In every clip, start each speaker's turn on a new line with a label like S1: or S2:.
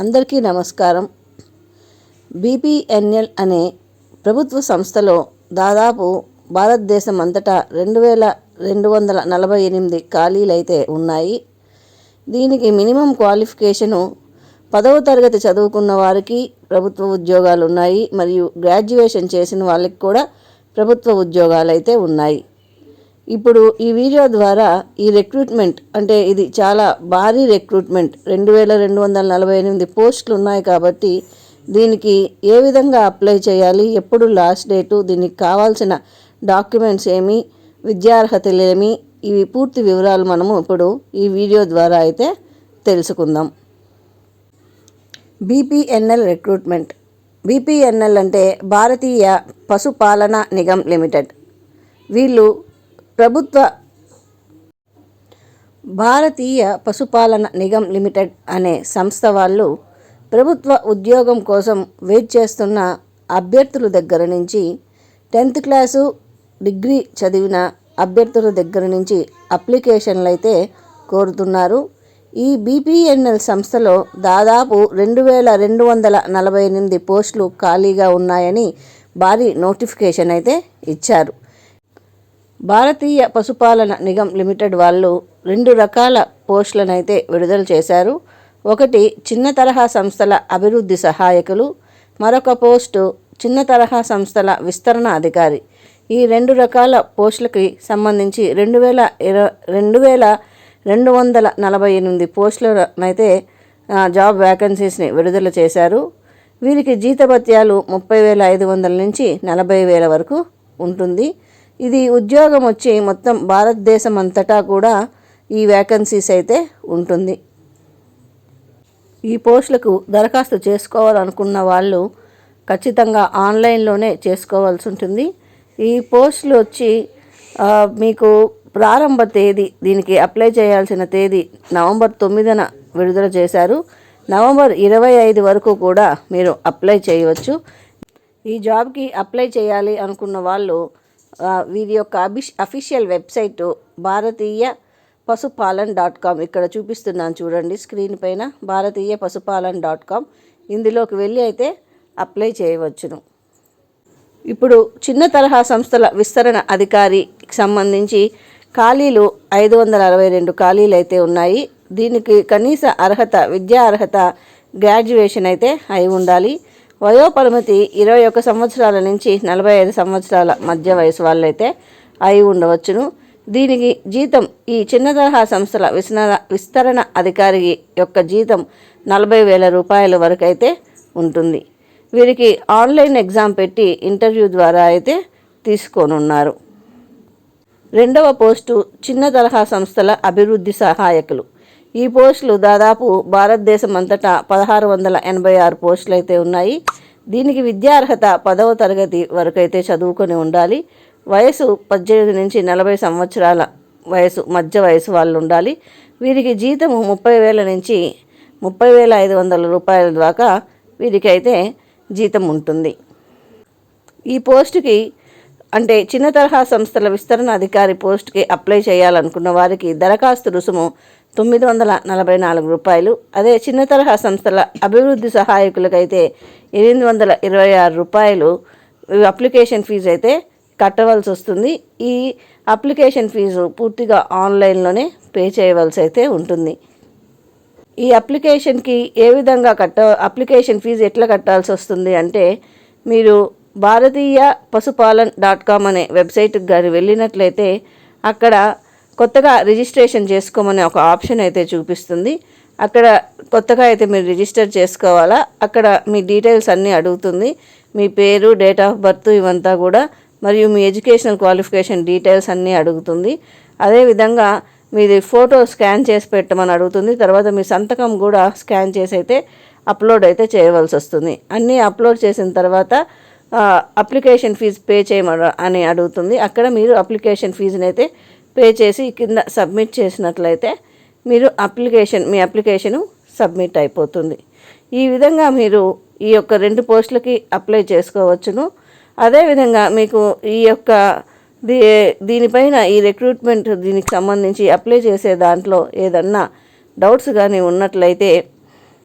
S1: అందరికీ నమస్కారం. బీపీఎన్ఎల్ అనే ప్రభుత్వ సంస్థలో దాదాపు భారతదేశం అంతటా రెండు వేల రెండు వందల నలభై ఎనిమిది ఖాళీలైతే ఉన్నాయి. దీనికి మినిమం క్వాలిఫికేషను పదవ తరగతి చదువుకున్న వారికి ప్రభుత్వ ఉద్యోగాలు ఉన్నాయి మరియు గ్రాడ్యుయేషన్ చేసిన వాళ్ళకి కూడా ప్రభుత్వ ఉద్యోగాలు అయితే ఉన్నాయి. ఇప్పుడు ఈ వీడియో ద్వారా ఈ రిక్రూట్మెంట్ అంటే ఇది చాలా భారీ రిక్రూట్మెంట్ రెండు వేల రెండు వందల నలభై ఎనిమిది పోస్టులు ఉన్నాయి కాబట్టి దీనికి ఏ విధంగా అప్లై చేయాలి ఎప్పుడు లాస్ట్ డేటు దీనికి కావాల్సిన డాక్యుమెంట్స్ ఏమి విద్యార్హతలేమి ఇవి పూర్తి వివరాలు మనము ఇప్పుడు ఈ వీడియో ద్వారా అయితే తెలుసుకుందాం. బీపీఎన్ఎల్ రిక్రూట్మెంట్ బీపీఎన్ఎల్ అంటే భారతీయ పశుపాలన నిగమ్ లిమిటెడ్. వీళ్ళు ప్రభుత్వ భారతీయ పశుపాలన నిగమ్ లిమిటెడ్ అనే సంస్థ వాళ్ళు ప్రభుత్వ ఉద్యోగం కోసం వెయిట్ చేస్తున్న అభ్యర్థుల దగ్గర నుంచి టెన్త్ క్లాసు డిగ్రీ చదివిన అభ్యర్థుల దగ్గర నుంచి అప్లికేషన్లు అయితే కోరుతున్నారు. ఈ బీపీఎన్ఎల్ సంస్థలో దాదాపు రెండు వేల రెండు వందల నలభై ఎనిమిది పోస్టులు ఖాళీగా ఉన్నాయని భారీ నోటిఫికేషన్ అయితే ఇచ్చారు. భారతీయ పశుపాలన నిగమ్ లిమిటెడ్ వాళ్ళు రెండు రకాల పోస్టులను అయితే విడుదల చేశారు. ఒకటి చిన్న తరహా సంస్థల అభివృద్ధి సహాయకులు. మరొక పోస్టు చిన్న తరహా సంస్థల విస్తరణ అధికారి. ఈ రెండు రకాల పోస్టులకి సంబంధించి రెండు వేల ఇరవై రెండు వేల రెండు వందల నలభై ఎనిమిది పోస్టులనైతే జాబ్ వ్యాకెన్సీస్ని విడుదల చేశారు. వీరికి జీతభత్యాలు ముప్పై వేల ఐదు వందల నుంచి నలభై వేల వరకు ఉంటుంది. ఇది ఉద్యోగం వచ్చి మొత్తం భారతదేశం అంతటా కూడా ఈ వ్యాకెన్సీస్ అయితే ఉంటుంది. ఈ పోస్టులకు దరఖాస్తు చేసుకోవాలనుకున్న వాళ్ళు ఖచ్చితంగా ఆన్లైన్లోనే చేసుకోవాల్సి ఉంటుంది. ఈ పోస్టులు వచ్చి మీకు ప్రారంభ తేదీ దీనికి అప్లై చేయాల్సిన తేదీ నవంబర్ తొమ్మిదిన విడుదల చేశారు. నవంబర్ ఇరవై ఐదు వరకు కూడా మీరు అప్లై చేయవచ్చు. ఈ జాబ్కి అప్లై చేయాలి అనుకున్న వాళ్ళు వీరి యొక్క Abhish official website Bharatiya Pashupalan dot com. ఇక్కడ చూపిస్తున్నాను చూడండి స్క్రీన్ పైన. Bharatiya Pashupalan dot com. ఇందులోకి వెళ్ళి అయితే అప్లై చేయవచ్చును. ఇప్పుడు చిన్న తరహా సంస్థల విస్తరణ అధికారికి సంబంధించి ఖాళీలు ఐదు వందల అరవై రెండు ఖాళీలు అయితే ఉన్నాయి. దీనికి కనీస అర్హత విద్యా అర్హత గ్రాడ్యుయేషన్ అయితే అయి ఉండాలి. వయోపరిమితి ఇరవై ఒక సంవత్సరాల నుంచి నలభై ఐదు సంవత్సరాల మధ్య వయసు వాళ్ళైతే అయి ఉండవచ్చును. దీనికి జీతం ఈ చిన్న తరహా సంస్థల విస్తరణ విస్తరణ అధికారి యొక్క జీతం నలభై వేల రూపాయల వరకు అయితే ఉంటుంది. వీరికి ఆన్లైన్ ఎగ్జామ్ పెట్టి ఇంటర్వ్యూ ద్వారా అయితే తీసుకోనున్నారు. రెండవ పోస్టు చిన్న తరహా సంస్థల అభివృద్ధి సహాయకులు. ఈ పోస్టులు దాదాపు భారతదేశం అంతటా పదహారు వందల ఎనభై ఆరు పోస్టులు అయితే ఉన్నాయి. దీనికి విద్యార్హత పదవ తరగతి వరకు అయితే చదువుకొని ఉండాలి. వయసు పద్దెనిమిది నుంచి నలభై సంవత్సరాల వయసు మధ్య వయసు వాళ్ళు ఉండాలి వీరికి జీతము ముప్పై వేల నుంచి ముప్పై వేల ఐదు వందల రూపాయల దాకా వీరికైతే జీతం ఉంటుంది. ఈ పోస్టుకి అంటే చిన్న తరహా సంస్థల విస్తరణ అధికారి పోస్ట్కి అప్లై చేయాలనుకున్న వారికి దరఖాస్తు రుసుము తొమ్మిది వందల నలభై నాలుగు రూపాయలు. అదే చిన్న తరహా సంస్థల అభివృద్ధి సహాయకులకైతే ఎనిమిది వందల ఇరవై ఆరు రూపాయలు. అప్లికేషన్ ఫీజు అయితే కట్టవలసి వస్తుంది. ఈ అప్లికేషన్ ఫీజు పూర్తిగా ఆన్లైన్లోనే పే చేయవలసి అయితే ఉంటుంది. ఈ అప్లికేషన్కి ఏ విధంగా కట్ట అప్లికేషన్ ఫీజు ఎట్లా కట్టాల్సి వస్తుంది అంటే మీరు భారతీయ పశుపాలన్ డాట్ కామ్ అనే వెబ్సైట్కి కానీ వెళ్ళినట్లయితే అక్కడ కొత్తగా రిజిస్ట్రేషన్ చేసుకోమనే ఒక ఆప్షన్ అయితే చూపిస్తుంది. అక్కడ కొత్తగా అయితే మీరు రిజిస్టర్ చేసుకోవాలా? అక్కడ మీ డీటెయిల్స్ అన్నీ అడుగుతుంది. మీ పేరు డేట్ ఆఫ్ బర్త్ ఇవంతా కూడా మరియు మీ ఎడ్యుకేషనల్ క్వాలిఫికేషన్ డీటెయిల్స్ అన్నీ అడుగుతుంది. అదేవిధంగా మీది ఫోటో స్కాన్ చేసి పెట్టమని అడుగుతుంది. తర్వాత మీ సంతకం కూడా స్కాన్ చేసి అయితే అప్లోడ్ అయితే చేయవలసి వస్తుంది. అన్నీ అప్లోడ్ చేసిన తర్వాత అప్లికేషన్ ఫీజు పే చేయమని అని అడుగుతుంది. అక్కడ మీరు అప్లికేషన్ ఫీజుని అయితే పే చేసి కింద సబ్మిట్ చేసినట్లయితే మీరు అప్లికేషన్ మీ అప్లికేషను సబ్మిట్ అయిపోతుంది. ఈ విధంగా మీరు ఈ యొక్క రెండు పోస్టులకి అప్లై చేసుకోవచ్చును. అదేవిధంగా మీకు ఈ యొక్క దీ దీనిపైన ఈ రిక్రూట్మెంట్ దీనికి సంబంధించి అప్లై చేసే దాంట్లో ఏదన్నా డౌట్స్ కానీ ఉన్నట్లయితే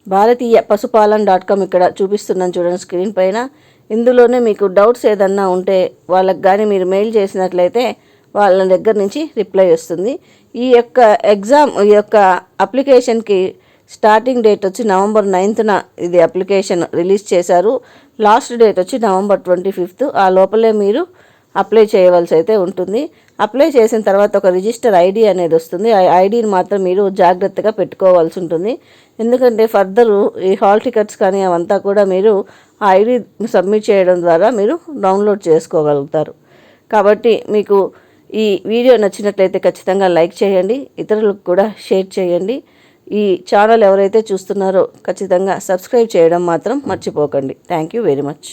S1: భారతీయ పశుపాలన్ డాట్ కామ్ ఇక్కడ చూపిస్తున్నాను చూడండి స్క్రీన్ పైన. ఇందులోనే మీకు డౌట్స్ ఏదన్నా ఉంటే వాళ్ళకి కానీ మీరు మెయిల్ చేసినట్లయితే వాళ్ళ దగ్గర నుంచి రిప్లై వస్తుంది. ఈ యొక్క ఎగ్జామ్ ఈ యొక్క అప్లికేషన్కి స్టార్టింగ్ డేట్ వచ్చి నవంబర్ నైన్త్న ఇది అప్లికేషన్ రిలీజ్ చేశారు. లాస్ట్ డేట్ వచ్చి నవంబర్ ట్వంటీ ఫిఫ్త్. ఆ లోపలే మీరు అప్లై చేయవలసి అయితే ఉంటుంది. అప్లై చేసిన తర్వాత ఒక రిజిస్టర్ ఐడి అనేది వస్తుంది. ఆ ఐడిని మాత్రం మీరు జాగ్రత్తగా పెట్టుకోవాల్సి ఉంటుంది. ఎందుకంటే ఫర్దర్ ఈ హాల్ టికెట్స్ కానీ అవంతా కూడా మీరు ఆ ఐడి సబ్మిట్ చేయడం ద్వారా మీరు డౌన్లోడ్ చేసుకోగలుగుతారు. కాబట్టి మీకు ఈ వీడియో నచ్చినట్లయితే ఖచ్చితంగా లైక్ చేయండి ఇతరులకు కూడా షేర్ చేయండి. ఈ ఛానల్ ఎవరైతే చూస్తున్నారో ఖచ్చితంగా సబ్స్క్రైబ్ చేయడం మాత్రం మర్చిపోకండి. Thank you very much